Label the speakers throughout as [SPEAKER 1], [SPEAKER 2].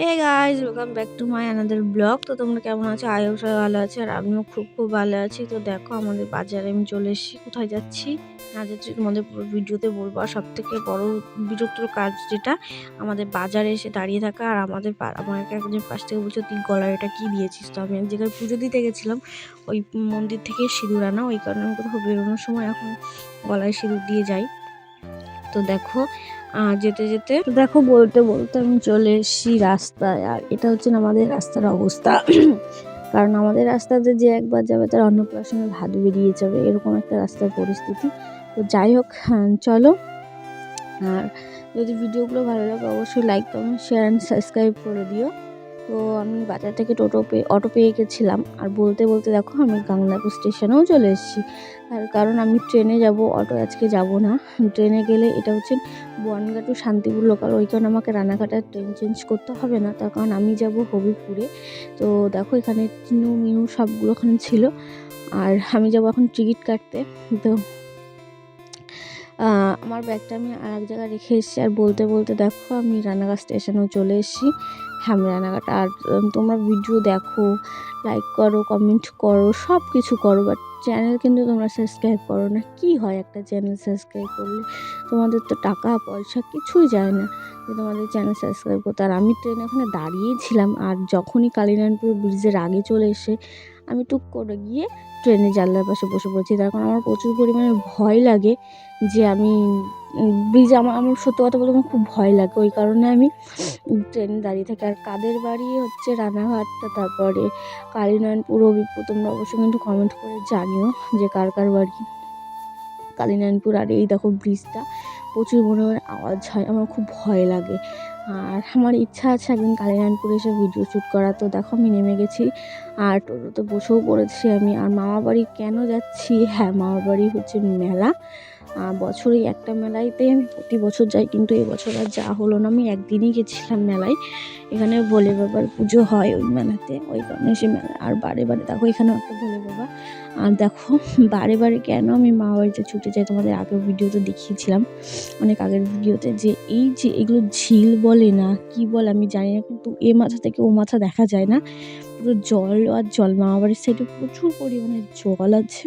[SPEAKER 1] Hey guys welcome back to my another blog তো তোমরা কেমন আছো? আয়ো সবাই ভালো আছে আর আমিও খুব খুব ভালো আছি। তো দেখো, আমাদের বাজারে আমি চলে এসেছি। কোথায় যাচ্ছি? না যাচ্ছি, তোমাদের ভিডিওতে বলব। আর সব থেকে বড় বিরক্তর কাজ যেটা, আমাদের বাজারে এসে দাঁড়িয়ে থাকা আর আমাদের আমাকে একজন পাশ থেকে বলছে, তুই গলার এটা কী দিয়েছিস? তো আমি এক জায়গায় পুজো দিতে গেছিলাম। ওই মন্দির থেকে সিঁদুর আনা, ওই কারণে আমি কোথাও বেরোনোর সময় এখন গলায় সিঁদুর দিয়ে যাই। তো দেখো যেতে যেতে দেখো বলতে বলতে আমি চলে এসেছি রাস্তায়। আর এটা হচ্ছে আমাদের রাস্তার অবস্থা। কারণ আমাদের রাস্তাতে যে একবার যাবে তার অন্নপ্রাশনের ভাত বেরিয়ে যাবে। এরকম একটা রাস্তার পরিস্থিতি। তো যাই হোক হ্যাঁ, চলো। আর যদি ভিডিওগুলো ভালো লাগে অবশ্যই like comment share and subscribe করে দিও। তো আমি বাজার থেকে টোটো পেয়ে, অটো পেয়ে গেছিলাম। আর বলতে বলতে দেখো আমি গাংনাপুর স্টেশনেও চলে এসেছি। তার কারণ আমি ট্রেনে যাব, অটো আজকে যাব না। ট্রেনে গেলে এটা হচ্ছে বনগা টু শান্তিপুর লোকাল ওই কারণে আমাকে রানাঘাটার ট্রেন চেঞ্জ করতে হবে না। তার কারণ আমি যাব হবিপুরে। তো দেখো এখানে চিনু মিনু সবগুলো ওখানে ছিল। আর আমি যাব এখন টিকিট কাটতে। তো আমার ব্যাগটা আমি আর এক জায়গায় রেখে এসেছি। আর বলতে বলতে দেখো আমি রানাঘাট স্টেশনেও চলে এসেছি। হ্যাঁ আমি রানাঘাট আর তোমরা ভিডিও দেখো লাইক করো কমেন্ট করো সব কিছু করো বাট চ্যানেল কিন্তু তোমরা সাবস্ক্রাইব করো না। কি হয় একটা চ্যানেল সাবস্ক্রাইব করলে? তোমাদের তো টাকা, পয়সা কিছুই যায় না যে তোমাদের চ্যানেল সাবস্ক্রাইব করতে। আর আমি ট্রেনে ওখানে দাঁড়িয়েছিলাম আর যখনই কালীনারায়ণপুর ব্রিজের আগে চলে এসে আমি টুক করে গিয়ে ট্রেনে জানলার পাশে বসে পড়েছি। তার কারণ আমার প্রচুর পরিমাণে ভয় লাগে যে আমি ব্রিজ আমার আমার সত্য কথা বলতে আমার খুব ভয় লাগে। ওই কারণে আমি ট্রেনে দাঁড়িয়ে থাকি। আর কাদের বাড়ি হচ্ছে রানাঘাটটা তারপরে কালীনারায়ণপুর অভিপুর তোমরা অবশ্যই কিন্তু কমেন্ট করে জানিও যে কার কার বাড়ি? কালীনারায়ণপুর আর এই দেখো ব্রিজটা। প্রচুর হয় আওয়াজ হয়, আমার খুব ভয় লাগে। আর আমার ইচ্ছা আছে একদিন কালীনারায়ণপুরে এসে ভিডিও শ্যুট করা। তো দেখো আমি নেমে গেছি, আর টোটোতে বসেও পড়েছি আমি। আর মামা বাড়ি কেন যাচ্ছি? হ্যাঁ মামা বাড়ি হচ্ছে মেলা। বছরে একটা মেলাইতে আমি প্রতি বছর যাই, কিন্তু এবছর আর যা হলো না। আমি একদিনই গেছিলাম মেলায়। এখানে ভোলে বাবার পুজো হয় ওই মেলাতে, ওই কারণে সে মেলা। আর বারে বারে, দেখো এখানেও একটা ভোলে বাবা। আর দেখো, বারে বারে কেন আমি মা বাড়িতে ছুটে যাই তোমাদের আগের ভিডিওতে দেখিয়েছিলাম, অনেক আগের ভিডিওতে, যে এই যে এগুলো ঝিল বলে না, কি বলে আমি জানি না, কিন্তু এ মাথা থেকে ও মাথা দেখা যায় না। পুরো জল আর জল। মামা বাড়ির সাইডে প্রচুর পরিমাণে জল আছে।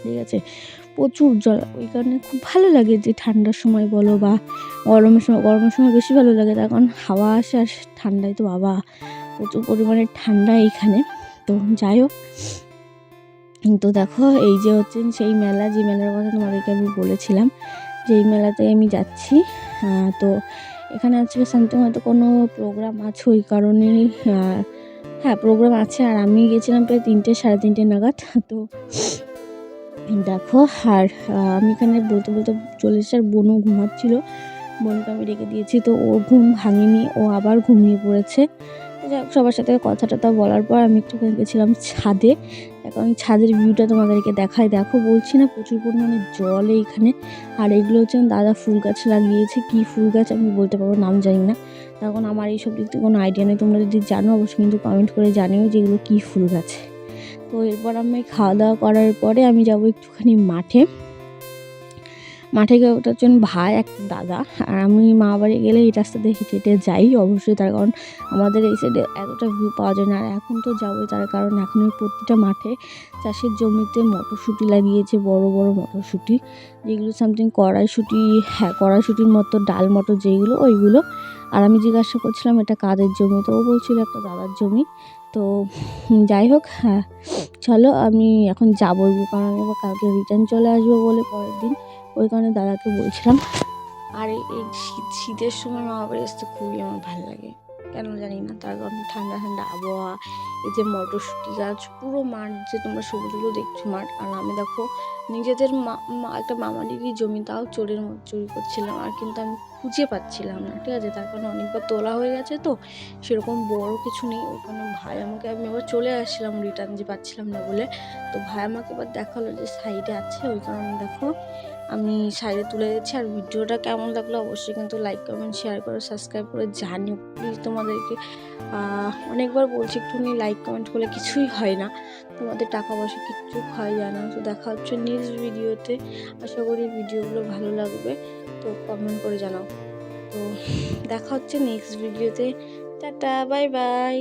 [SPEAKER 1] ঠিক আছে? প্রচুর জল ওই কারণে খুব ভালো লাগে যে ঠান্ডার সময় বলো বা গরমের সময় গরমের সময় বেশি ভালো লাগে। তার কারণ হাওয়া আসে আর ঠান্ডায় তো বাবা প্রচুর পরিমাণে ঠান্ডা এইখানে। তো যাই হোক। তো দেখো এই যে হচ্ছে সেই মেলা যে মেলার কথা তোমাদেরকে আমি বলেছিলাম যে এই মেলাতে আমি যাচ্ছি তো এখানে আজকে সামথিং হয়তো কোনো প্রোগ্রাম আছে ওই কারণেই আহ, হ্যাঁ প্রোগ্রাম আছে। আর আমি গেছিলাম প্রায় তিনটে সাড়ে তিনটে নাগাদ। তো দেখো, আর আমি এখানে বলতে বলতে চলে এসে আর বোনও ঘুমাচ্ছিল। বোনকে আমি রেখে দিয়েছি, তো ও ঘুম ভাঙেনি, ও আবার ঘুমিয়ে পড়েছে। সবার সাথে কথা টথা বলার পর আমি একটুখানি গেছিলাম ছাদে। এখন ছাদের ভিউটা তোমাদেরকে দেখাই। দেখো, বলছি না প্রচুর পরিমাণে জল এইখানে। আর এগুলো হচ্ছে দাদা ফুল গাছ লাগিয়েছে। কি ফুল গাছ আমি বলতে পারব নাম জানি না। তখন আমার এইসব দিক থেকে কোনো আইডিয়া নেই। তোমরা যদি জানো, অবশ্যই কিন্তু কমেন্ট করে জানিও যে এগুলো কী ফুল গাছ। তো এরপর আমি খাওয়া দাওয়া করার পরে আমি যাব একটুখানি মাঠে। মাঠে গিয়ে ওটার জন্য ভাই এক দাদা। আর আমি মা বাড়ি গেলে এই রাস্তা দিয়ে হেঁটে হেঁটে যাই। অবশ্যই তার কারণ আমাদের এই সাইডে এতটা ভিউ পাওয়া যায় না। আর এখন তো যাবোই তার কারণ এখন এই প্রতিটা মাঠে চাষের জমিতে মটরশুঁটি লাগিয়েছে, বড় বড় মটরশুঁটি। যেগুলো সামথিং কড়াইশুঁটি হ্যাঁ কড়াইশুঁটির মতো, ডাল মটর যেগুলো ওইগুলো। আর আমি জিজ্ঞাসা করছিলাম, এটা কাদের জমি? তো ও বলছিল, একটা দাদার জমি। তো যাই হোক হ্যাঁ চলো আমি এখন যাব কারণ বা কালকে রিটার্ন চলে আসব বলে পরের দিন। ওই কারণে দাদাকে বলছিলাম। আর, এই শীত, শীতের সময় মামা বাড়ি আসতে খুবই আমার ভালো লাগে। কেন জানি না, তার কারণ ঠান্ডা ঠান্ডা আবহাওয়া, এই যে মটরশুঁটি গাছ, পুরো মাঠ যে তোমরা সবুজগুলো দেখছ মাঠ। আর আমি দেখো নিজেদের মা- একটা মামালিরই জমি তাও চোরের চুরি করছিলাম আর কিন্তু আমি খুঁজে পাচ্ছিলাম না, ঠিক আছে? তার কারণে অনেকবার তোলা হয়ে গেছে তো, সেরকম বড় কিছু নেই। ওই কারণে ভাই আমাকে, আমি আবার চলে আসছিলাম রিটার্ন যে পাচ্ছিলাম না বলে। তো ভাই আমাকে এবার দেখাল যে সাইডে আছে, ওই কারণে দেখো আমি সাইডে তুলে দিচ্ছি। আর ভিডিওটা কেমন লাগল অবশ্যই কিন্তু লাইক কমেন্ট শেয়ার করে সাবস্ক্রাইব করে জানিও। প্লিজ তোমাদেরকে অনেকবার বলছি একটুখানি লাইক কমেন্ট করলে কিছুই হয় না। তোমাদের টাকা পয়সা কিচ্ছু হয় যায় না তো দেখা হচ্ছে নেক্সট ভিডিওতে আশা করি ভিডিওগুলো ভালো লাগবে। তো কমেন্ট করে জানাও। তো দেখা হচ্ছে নেক্সট ভিডিওতে টাটা বাই বাই